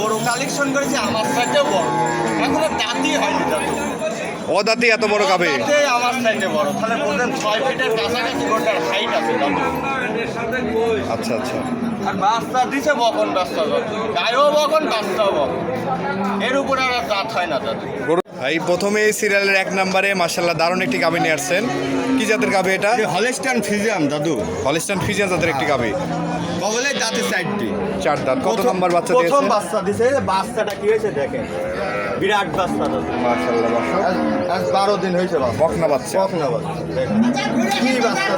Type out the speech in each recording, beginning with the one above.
বড় কালেকশন করেছি আমার সাইজে বড়। এখনও দাঁতই হয়নি দাদু। অদাতি এত বড় গাবে দাঁতে আমার সাইডে বড়। তাহলে বলতেন ছয় ফিটের কাছাকাছি গোটার হাইট আছে আচ্ছা আচ্ছা। আর বাচ্চা দিছে বকন বাচ্চা গায়েও বকন বাচ্চাও বকন। এর উপরে আর দাঁত হয় না দাদু। ভাই প্রথমে এই সিরিয়ালের এক নম্বরে মার্শাল্লাহ দারুণ একটি গাভি নিয়ে আসছেন। কি জাতের গাভি এটা? হলেস্টান ফিজিয়াম দাদু। হলিস্টান ফিজিয়ান জাতের একটি গাভি। বগলের দাঁতের সাইডটি চার দাঁত। কত নম্বর বাচ্চা দিয়েছে? প্রথম বাচ্চা দিয়েছে বাচ্চাটা কি হয়েছে দেখেন। বিরাট বাচ্চা দাদু মার্শাল্লাহ আজ আজ বারো দিন হয়েছে বাচ্চা। বকনা বাচ্চা। শখ না বাচ্চা। কি বাচ্চা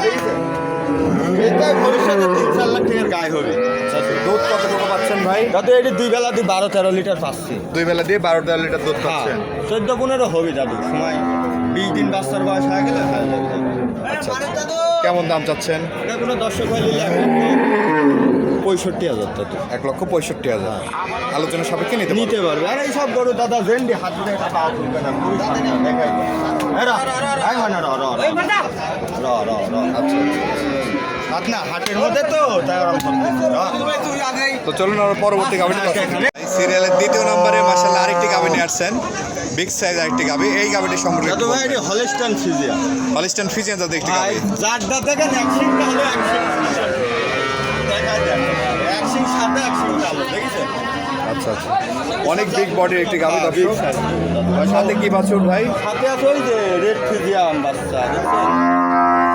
ভবিষ্যতে লাখ টাকার গায়ে হবে। দুধ কতটুকু পাচ্ছেন ভাই? দাদু এটি দুই বেলা দুই বারো তেরো লিটার পাচ্ছি। দুই বেলা দিয়ে বারো তেরো লিটার দুধ হ্যাঁ পাচ্ছেন। চোদ্দ পনেরো হবে দাদু সময় বিশ দিন বাচ্চার বয়স হয়ে গেলে। আচ্ছা কেমন দাম চাচ্ছেন? এটা কোনো দর্শক হলে পঁয়ষট্টি হাজার দাদু এক লক্ষ পঁয়ষট্টি হাজার। আলোচনা সাপেক্ষে নিতে নিতে পারবে। আর এইসব গরু দাদা জেন্ডি হাত দিয়ে এটা পা তুলবে না। আচ্ছা, হাটের মধ্যে তো তাই র। তো চলুন আমরা পরবর্তী গাবিটি হ্যাঁ, হ্যাঁ। সিরিয়ালের দ্বিতীয় নম্বরে আরেকটি গাবি নিয়ে আসছেন। বিগ সাইজ আরেকটি গাবি। এই গাবিটি সম্পর্কে দাদু ভাই এটি হলেস্টান ফিজিয়া হলিস্টান একটি ভাই গাবি চারটা দেখেন এক সিংটা হলো এক সিং আচ্ছা আচ্ছা। অনেক বিগ বডির একটি গাবি হ্যাঁ, দর্শক। সাথে কি বাছুর ভাই? সাথে আছে ওই যে রেড ফিজিয়াম বাচ্চা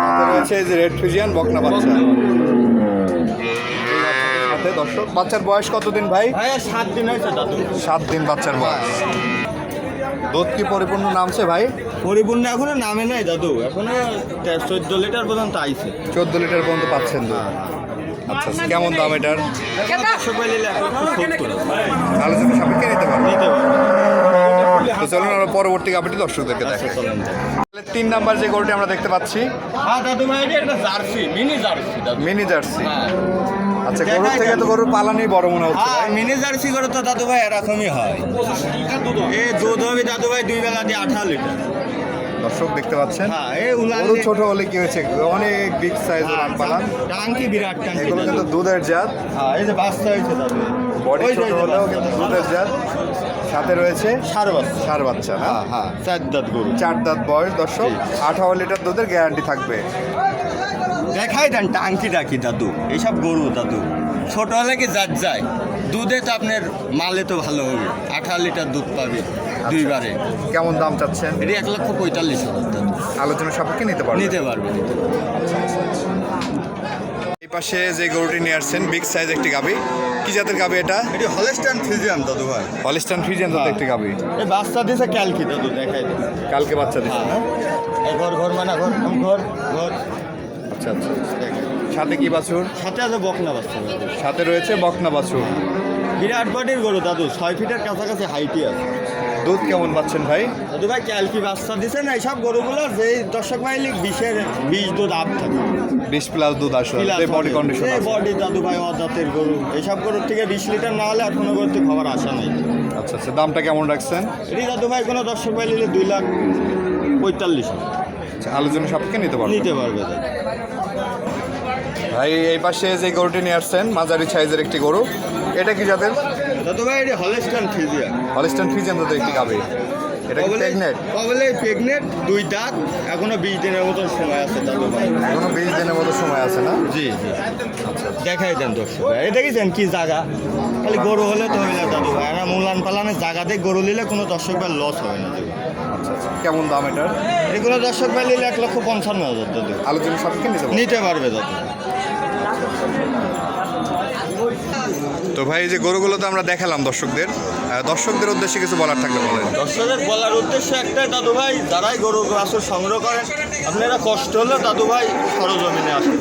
সাথে রয়েছে যে রেড ফিজিয়ান বকনা বাচ্চা। সাথে দর্শক বাচ্চার বয়স কতদিন ভাই? ভাই সাত দিন হয়েছে দাদু। সাত দিন বাচ্চার বয়স। দুধ কি পরিপূর্ণ নামছে ভাই? পরিপূর্ণ এখনও নামে নাই দাদু এখনও চোদ্দ লিটার পর্যন্ত আইছে। চোদ্দ লিটার পর্যন্ত পাচ্ছেন দুধ। আচ্ছা আচ্ছা, কেমন দাম এটার? আলোচনা সাপেক্ষে নিতে পারব। তো চলুন আমরা পরবর্তী গাবিটি দর্শকদেরকে দেখাই। তিন নাম্বার যে গরুটি আমরা দেখতে পাচ্ছি হ্যাঁ মিনি জার্সি মিনি হ্যাঁ। আচ্ছা গরুর থেকে তো গরুর পালানি বড় মনে হচ্ছে হ্যাঁ মিনি জার্সি করে তো দাদু ভাই এরকমই হয়। এ দুধ হবে দাদু ভাই দুই বেলা দিয়ে আঠারো লিটার। দর্শক দেখতে পাচ্ছেন। হ্যাঁ গরু ছোট হলে কি হয়েছে? অনেক বিগ সাইজ উলান পালান। টাঙ্কি বিরাট টাঙ্কি এগুলো কিন্তু দুধের জাত। হ্যাঁ এই যে বাচ্চা হয়েছে দাদু বডি ছোট হলেও কিন্তু দুধের জাত। সাথে রয়েছে সার বাচ্চা। সার বাচ্চা হ্যাঁ? হ্যাঁ চার দাঁত গরু। চার দাঁত বয়স দর্শক। আঠারো লিটার দুধের গ্যারান্টি থাকবে। দেখাই দেন টাঙ্কি ডাকি দাদু? এইসব গরু দাদু। ছোট হলে কি যাত যায়? দুধে তো আপনার মালে তো ভালো হবে। আঠারো লিটার দুধ পাবে দুইবারে। কেমন দাম চাচ্ছেন? এটি এক লক্ষ পঁয়তাল্লিশ হাজার দাদু আলোচনা সাপেক্ষে নিতে পারবে নিতে পারবে। এই পাশে যে গরুটি নিয়ে আসছেন বিগ সাইজ একটি গাবি কি জাতের গাবি এটা? এটি হলেস্টান ফিজিয়াম দাদু ভাই হলিস্টান ফিজিয়ান জাতের একটি গাবি এই বাচ্চা দিয়েছে ক্যালকি দাদু দেখাই কালকে বাচ্চা দিচ্ছে না এই ঘর ঘর মানে ঘর ঘর ঘর। আচ্ছা আচ্ছা। দেখাই। সাথে কি বাছুর? সাথে আছে বকনা দাদু সাথে রয়েছে বকনা বাছুর। বিরাট বডির গরু দাদু। ছয় ফিটের কাছাকাছি হাইটি আছে। দুধ কেমন পাচ্ছেন ভাই? দাদু ভাই ক্যালকি বাচ্চা দিছে না এইসব গরুগুলো যে দর্শক ভাই বিশের বিশ দুধ আপ থাকে। বিশ প্লাস দুধ আসলে বডি কন্ডিশন বডি দাদু ভাই অজাতের গরু। এইসব গরুর থেকে বিশ লিটার না হলে আর কোনো গরুর থেকে খাবার আশা নাই। আচ্ছা আচ্ছা দামটা কেমন রাখছেন? এটি দাদু ভাই কোনো দর্শক ভাই নিলে দুই লাখ পঁয়তাল্লিশ। আচ্ছা, আলোচনা সাপেক্ষে নিতে পারবেন নিতে পারবে ভাই এই পাশে যে গরুটি নিয়ে আসছেন মাঝারি সাইজের একটি গরু। এটা কি জাতের? দাদু ভাই এটি হলেস্টান ফিজিয়া হলিস্টান ফিজিয়ান জাতের একটি গাবি এটা কি প্রেগনেন্ট কবলে প্রেগনেন্ট দুই দাঁত এখনও বিশ দিনের মতন সময় আছে দাদু ভাই। এখনও বিশ দিনের মতো সময় আছে না? জি জি। দেখাই দেন দর্শক ভাই এই দেখেছেন কি জায়গা? খালি গরু হলে তো হইলে দাদু ভাই আর মুলান পালানের জায়গাতে গরু নিলে কোনো দর্শক ভাই লস হবে না। আচ্ছা আচ্ছা। কেমন দাম এটার? এগুলো দর্শক ভাই নিলে এক লক্ষ পঞ্চান্ন হাজার দাদু। আলোচনা নিতে পারবেন নিতে পারবে দাদু। তো ভাই, এই যে গরুগুলো তো আমরা দেখালাম দর্শকদের দর্শকদের উদ্দেশ্যে কিছু বলার থাকলে বলেন। দর্শকদের বলার উদ্দেশ্য একটাই দাদু ভাই যারাই গরু বাছুর সংগ্রহ করেন, আপনারা কষ্ট হলে দাদু ভাই সরজমিনে আসবে।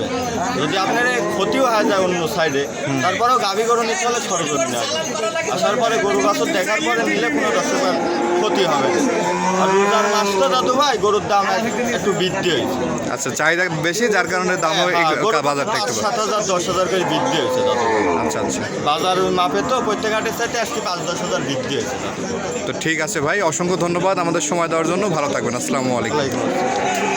যদি আপনার ক্ষতিও হয়ে যায় অন্য সাইডে, তারপরেও গাভী গরু নিতে হলে সরজমিনে আসবে। আসার পরে গরু বাছুর দেখার পরে নিলে কোনো দর্শকের ক্ষতি হবে আর দাদু ভাই গরুর দাম একটু বৃদ্ধি হয়েছে। আচ্ছা চাহিদা বেশি যার কারণে দাম হ্যাঁ, গরুর বাজারটা একটু সাত হাজার দশ হাজার করে বৃদ্ধি হয়েছে আচ্ছা আচ্ছা। বাজার মাপে তো প্রত্যেক হাটের সাথে আজকে পাঁচ দশ হাজার বৃদ্ধি হয়েছে তো ঠিক আছে ভাই অসংখ্য ধন্যবাদ আমাদের সময় দেওয়ার জন্য। ভালো থাকবেন আসসালামু আলাইকুম।